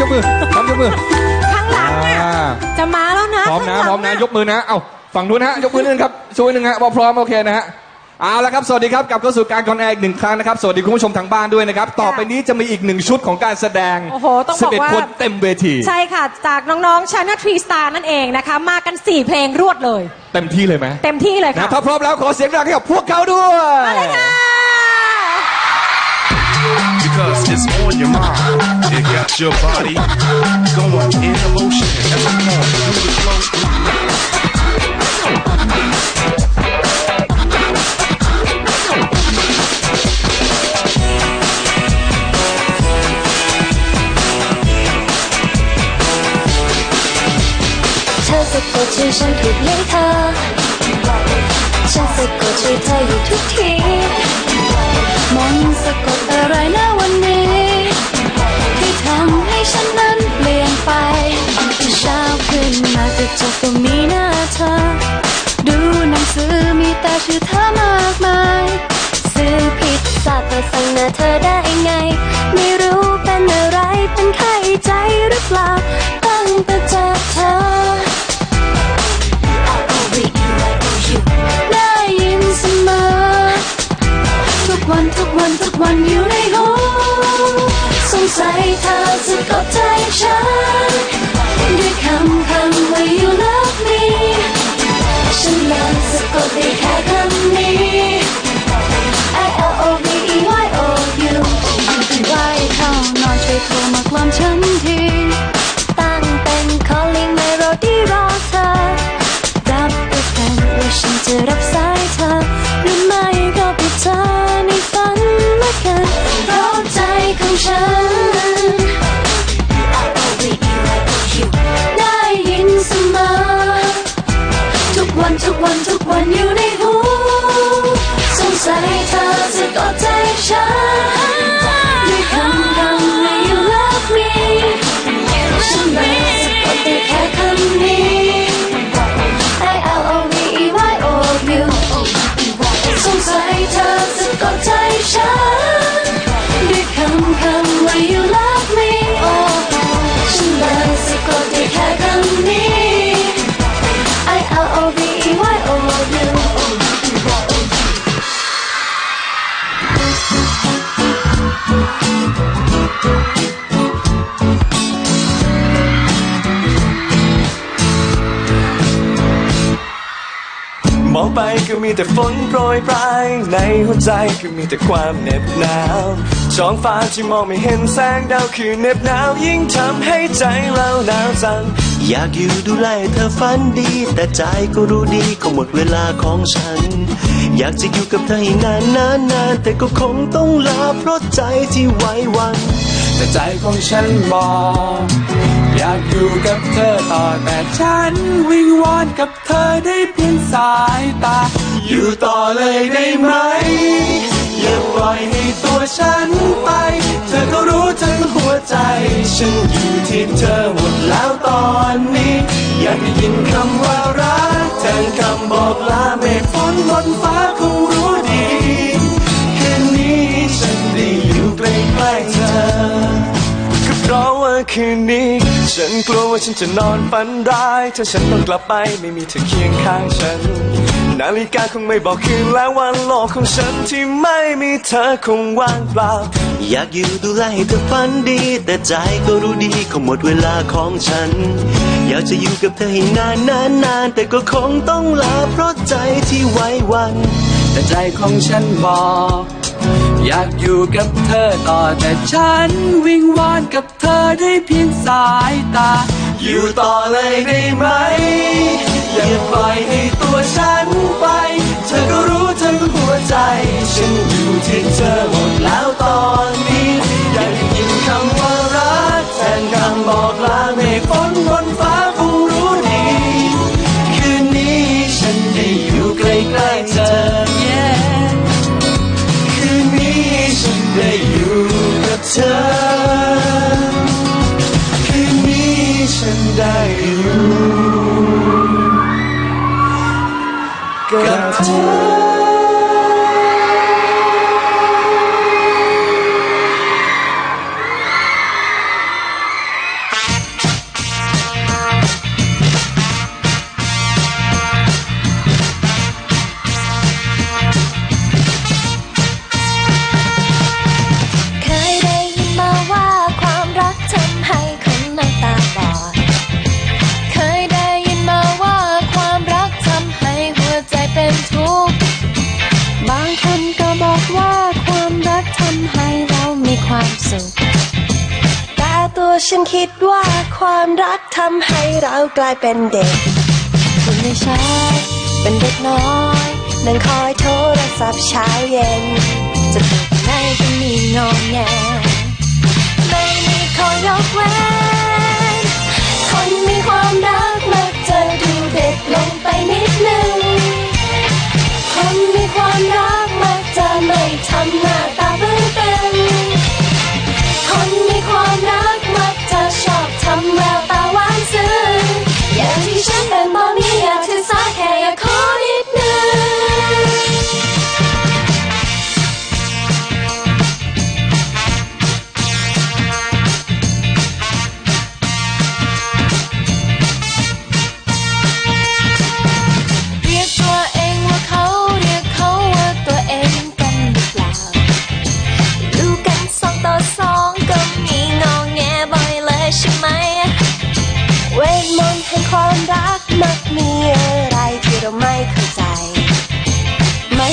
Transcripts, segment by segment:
ยกมือพร้อมยกมือข้างหลังอะอ่าจะมาแล้วนะพร้อมนะข้างหพลัร้องมนะอะยกมือนะเอ้าฝั่งนู้นนะฮะยกมือนึงครับช่วยหนึ่งฮะพอพร้อมโอเคนะฮะเอาละครับ สวัสดีครับกลับเข้าสู่การคอนแอร์อีกหนึ่งครั้งนะครับ สวัสดีคุณผู้ชมทางบ้านด้วยนะครับ ต่อไปนี้จะมีอีกหนึ่งชุดของการแสดง โอ้โห ต้องบอกว่า11คนเต็มเวที ใช่ค่ะ จากน้องๆชา n น l ทรีสตาร์นั่นเองนะคะ มากัน 4 เพลงรวดเลย เต็มที่เลยไหมเต็มที่เลยนะค่ะถ้าพร้อมแล้วขอเสียงดังให้กับพวกเขาด้วย มาเลยค่ะ Because it's on your mind. It got your body going in motion. Now come on, do the flow. เธอสะกดชื่อฉันถูกเลี้ย งเธอฉันสะกดอเธออยู่ทุกทีมนต์สะกดอะไรนะวันนี้ ที่ทำให้ฉันนั้นเปลี่ยนไปเช้าขึ้นมากระจกก็มีหน้าเธอ ดูหนังสือมีแต่ชื่อเธอมากมาย ซื้อพิซซ่าแต่สั่งหน้าเธอได้ไง ไม่รู้เป็นอะไรเป็นไข้ใจหรือเปล่า วันอยู่ในหูสงสัยเธอจะกดใจฉันด้วยคำคำว่า you love me ฉันเลยสะกดได้แค่คำนี้ I L O V E Y O U ไล่เข้านอนช่วยโทรมากล่อมฉันที เธ มีแต่ฝนโปรยปลายในหัวใจก็มีแต่ความเหน็บหนาวช่องฟ้าที่มองไม่เห็นแสงดาวคือเหน็บหนาวยิ่งทำให้ใจเราหนาวสั่นอยากอยู่ดูแลเธอฝันดี แต่ใจก็รู้ดีก็หมดเวลาของฉัน อยากจะอยู่กับเธอให้นานนานนานแต่ก็คงต้องลาเพราะใจที่ไว้วัน แต่ใจของฉันบอกอยากอยู่กับเธอต่อแต่ฉันวิงวอนกับเธอได้เพียงสายตา อยู่ต่อเลยได้ไหม อย่าปล่อยให้ตัวฉันไป เธอก็รู้ทั้งหัวใจ ฉันอยู่ที่เธอหมดแล้วตอนนี้ อยากได้ยินคำว่ารักแทนคำบอกลา คืนนี้ ฉันกลัวว่าฉันจะนอนฝันร้าย ถ้าฉันต้องกลับไปไม่มีเธอเคียงข้างฉัน นาฬิกาคงไม่บอกคืนแล้ววันโลกของฉันที่ไม่มีเธอคงว่างเปล่า อยากอยู่ดูแลให้เธอฝันดี แต่ใจก็รู้ดีก็หมดเวลาของฉัน อยากจะอยู่กับเธอให้นานนานนานแต่ก็คงต้องลาเพราะใจที่ไว้วัน แต่ใจของฉันบอก อยากอยู่กับเธอต่อแต่ฉันวิงวอนกับเธอได้เพียงสายตา อยู่ต่อเลยได้ไหม อย่าปล่อยให้ตัวฉันไป เธอก็รู้ทั้งหัวใจ กับ ฉันคิดว่าความรักทำให้เรากลายเป็นเด็กคุณไม่ชอบเป็นเด็กน้อยนั่งคอยโทรศัพท์เช้าเย็น จะถูกไหนก็มีงองแง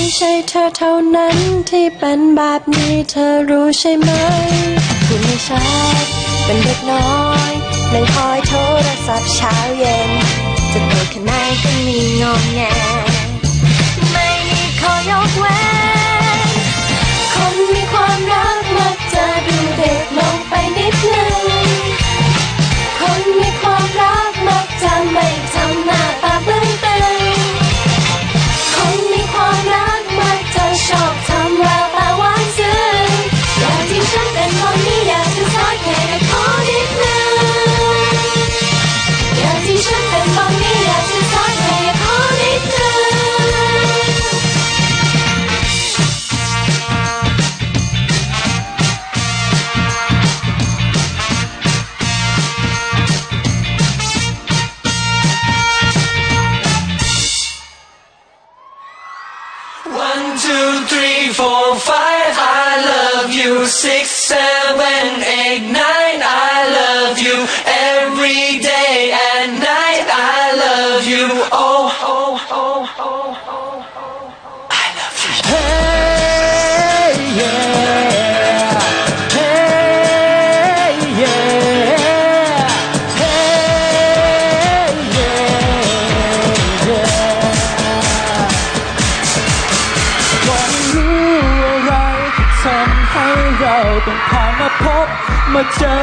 ไม่ใช่เธอเท่านั้นที่เป็นแบบนี้เธอรู้ใช่ไหมคุณไม่ใช่เป็นเด็กน้อยนั่งคอยโทรศัพท์เช้าเย็น จะโตแค่ไหนก็มีงองแงไม่มีข้อยกเว้นคนมีความรักมักจะดูเด็กลงไปนิดนึง you. Six, seven, eight, nine. บมาเจอ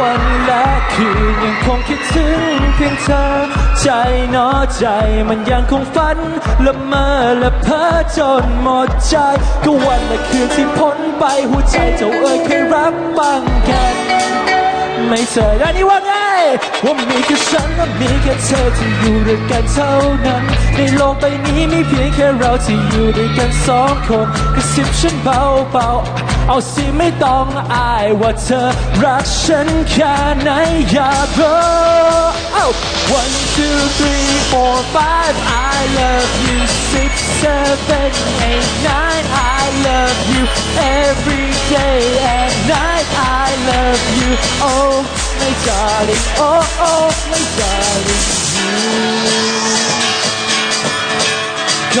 วันและคืนยังคงคิดถึงเพียงเธอ ใจนอใจมันยังคงฝันละเมอละเพ้อจนหมดใจ ก็วันและคืนที่พ้นไปหัวใจเจ้าเอ๋ยเคยรับบ้างกันไม่เจออันนี้ว่าไงว่ามีแค่ฉันและมีแค่เธอที่อยู่ด้วยกันเท่านั้น ในโลกใบนี้มีเพียงแค่เราที่อยู่ด้วยกันสองคนกระซิบฉันเบาๆ เอาสิไม่ต้องอายว่าเธอรักฉันแค่ไหนอยากรู้ Oh one two three four five I love you six seven eight nine I love you every day and night I love you oh my darling oh oh my darling you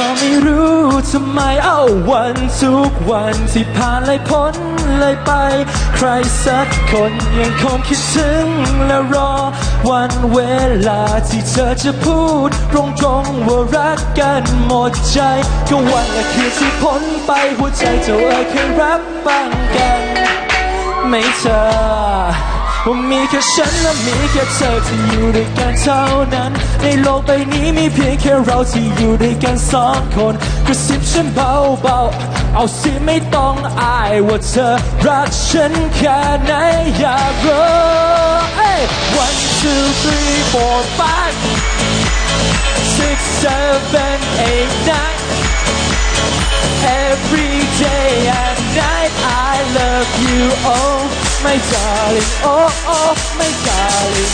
ก็ไม่รู้ทำไมเอาวันทุกวันที่ผ่านเลยพ้นเลยไป ใครสักคนยังคงคิดถึงและรอ วันเวลาที่เธอจะพูดตรงๆว่ารักกันหมดใจก็วันและคืนที่พ้นไปหัวใจเจ้าเอ๋ยเคยรับบ้างกัน ไม่เธอ ว่ามีแค่ฉันและมีแค่เธอที่อยู่ด้วยกันเท่านั้น ในโลกใบนี้มีเพียงแค่เราที่อยู่ด้วยกันสองคนกระซิบฉันเบาๆเอาสิไม่ต้องอายว่าเธอรักฉันแค่ไหนอยากรู้ Hey! One two three four five six seven eight nine Every day and night I love you oh ไม่จารึกโ oh oh my darling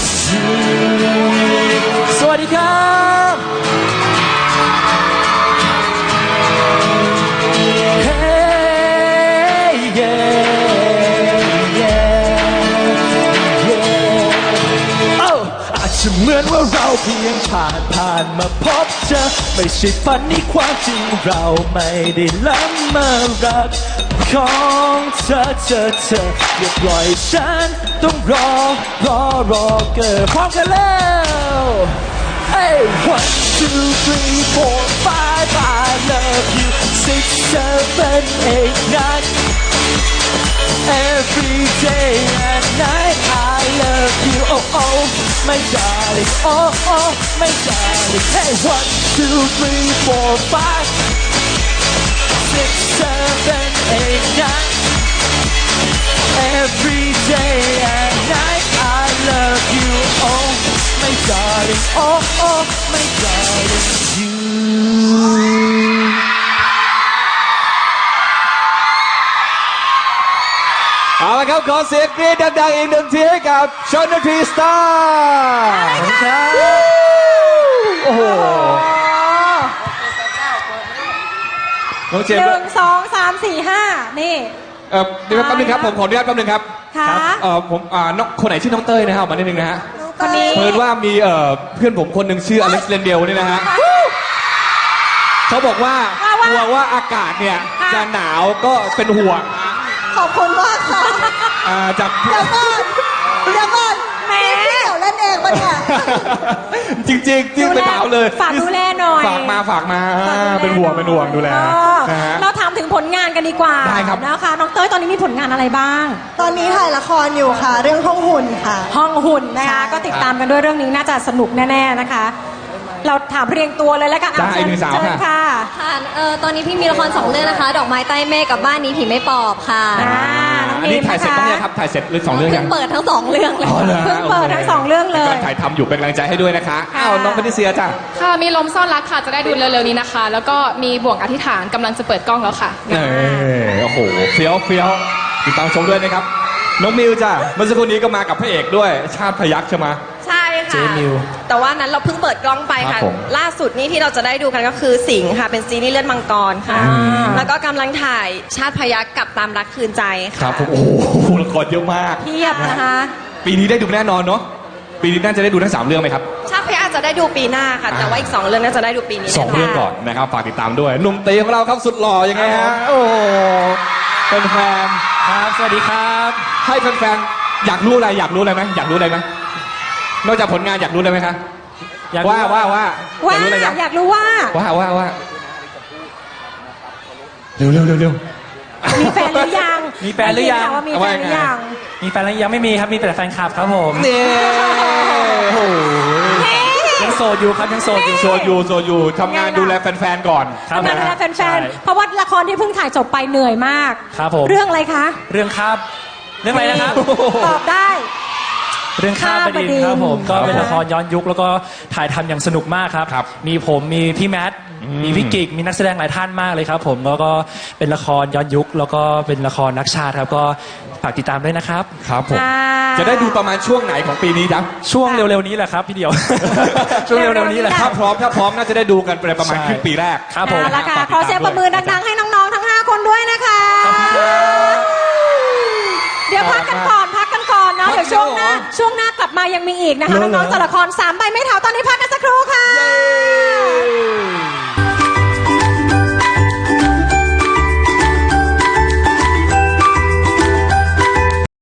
สวัสดีครับเฮ้ yeah yeah yeah อาจจะเหมือนว่าเราเพียงผ่านผ่านมาพบ เจอไม่ใช่ฝันนี่ความจริงเราไม่ได้ล้ำมารักของเธอเธอเธออย่าปล่อยฉันต้องรอรอรอเกิดพร้อมกันแล้ว Hey, one, two, three, four, five, I love you. Six, seven, eight, nine. Every day and night, I you. Oh, oh, my darling. Oh, oh, my darling. Hey, one, two, three, four, five, six, seven, eight, nine. Every day and night, I love you. Oh, my darling. Oh, oh, my darling. You. ละครับ ขอเสียงกรี๊ดดังๆอีกหนึ่งทีให้กับชนทรีสตาร์โอ้โหน้องเจมหส์นึ่งสองสามสี่ห้านี่เอ่อเดี๋ยวแป๊บนึงครับ ผมขออนุญาตแป๊บนึงครับค่ะเอ่อผมอ่าน้องคนไหนชื่อน้องเต้ยนะฮะออกมานิดนึงนะฮะคนนี้เพิ่นว่ามีเอ่อเพื่อนผมคนหนึ่งชื่ออเล็กซ์เรนเดลนี่นะฮะเขาบอกว่าว่าว่ากลัวว่าอากาศเนี่ยค่ะจะหนาวก็เป็นห่วง ขอบคุณมากค่ะอ่าจาก เดี๋ยวก่อนเดี๋ยวก่อนแหมพี่เดี่ยวเล่นเองปะเนี่ย จริงๆจริงดูเป็นแลหนาวเลยฝากดูแลหน่อยฝากมาฝากมาฝากดูแลเป็นห่วงเป็นห่วงดูแลเออนะฮะ เราถามถึงผลงานกันดีกว่าได้ครับ นะคะน้องเต้ยตอนนี้มีผลงานอะไรบ้าง ตอนนี้ถ่ายละครอยู่ค่ะ เรื่องห้องหุ่นค่ะ ห้องหุ่นนะคะ ใช่ ก็ติดตามกันด้วยเรื่องนี้น่าจะสนุกแน่ ๆนะคะ เราถามเรียงตัวเลยแล้วกันได้เชิญหนึ่งสาวเชิญค่ะ ค่ะ ค่ะเอ่อตอนนี้พี่มีละครสองเรื่องนะคะ ดอกไม้ใต้เมฆกับบ้านนี้ผีไม่ปอบค่ะอ่าน้องอันนี้ถ่ายเสร็จนะคะบ้างยังครับถ่ายเสร็จหรือสองเรื่องเพิ่ยัง งเปิดทั้งสองเรื่องเลย อ๋อหรอเพิ่งเปิดทั้งสองเรื่องเลยกำลัถ่ายทำอยู่เป็นกำลังใจให้ด้วยนะคะ อ้าว น้องแพทิเซียจ้ะค่ะ มีลมซ่อนรักค่ะ จะได้ดูเร็วๆนี้นะคะ แล้วก็มีบ่วงอธิษฐานกำลังจะเปิดกล้องแล้วค่ะ เออโอ้โหเฟี้ยวเฟี้ยวติดตามชมด้วยนะครับ น้องมิวจ้ะเมื่อสักครู่นี้ก็มากับพระเอกด้วย ชาติพยักษ์ใช่ไหมใช่ ค่ะ เจมิว แต่ว่านั้นเราเพิ่งเปิดกล้องไปครัค่ะบผมล่าสุดนี่ที่เราจะได้ดูกันก็คือสิงห์ค่ะ เป็นซีรีส์เลือดมังกรค่ะอ่าแล้วก็กำลังถ่ายชาติพยักกับตามรักคืนใจคค่ะรับผมโอ้โหละครเยอะมาก เทียบนะคะ ปีนี้ได้ดูแน่นอนเนาะปีนี้น่าจะได้ดูทั้งสามเรื่องไหมครับ ชาติพยักจะได้ดูปีหน้าค่ะ แต่ว่าอีกสองเรื่องน่าจะได้ดูปีนี้สองแน่นนเรื่องก่อนนะครับฝากติดตามด้วยหนุ่มตีของเราครับสุดหล่อยังไงฮะโอ้โหเป็นแฟนครับ สวัสดีครับ ให้แฟนๆอยากรู้อะไรอยากรู้อะไรไหมอยากรู้อะไรไหม นอกจากผลงานอยากรู้อะไรไหมคะอยากรู้ ว่าว่าว่าว่าอยากรู้อะไรยังอยากรู้ว่า ว่าว่าว่าเร็วเร็วเร็วเร็ว มีแฟนหรือยังมีแฟนหรือยังได้นข่าวว่ามีแฟนหรือยังมีแฟนแล้วยังไม่มีครับมีแต่แฟนคลับครับผมนี่โอ้โหยังโสดอยู่ครับยังโสดอยู่ โซยูโซยูทำงานดูแลแฟนๆก่อนครับ ทำงานดูแลแฟใช่ นๆ เพราะว่าละครที่เพิ่งถ่ายจบไปเหนื่อยมาก ครับผม เรื่องอะไรคะ เรื่องครับ เรื่องอะไรนะครับ ตอบได้ เรื่องข้ามบดินทร์ครับผมก็เป็นละครย้อนยุคแล้วก็ถ่ายทำอย่างสนุกมากครับ ครับมีผมมีพี่แมทอืมมีพี่กิกมีนักแสดงหลายท่านมากเลยครับ ผมแล้วก็เป็นละครย้อนยุค แล้วก็เป็นละครนักชาติครับก็ฝากติดตามด้วยนะครับ ครับผม ค่ะ จะได้ดูประมาณช่วงไหนของปีนี้จ๊ะช่วงเร็วๆนี้แหละครับพี่เดียว ช่วงเร็วๆนี้แหละคถ้ารับ พร้อมถ้าพร้อมน่าจะได้ดูกันไปประมาณใช่ ครึ่งปีแรก ครับผม เอาละค่ะฝากติดขอเสียงปรบมือตามด้วยดังๆ ให้น้องๆ ทั้ง 5 คนด้วยนะคะ เดี๋ยวพักกันก่อน พักกันก่อนเนาะพักเดี๋ยวช่วง ช่วงหน้ากลับมายังมีอีกนะคะ น้องๆตัวละครสามใบไม่เถาตอนนี้พักกันสักครู่ค่ะ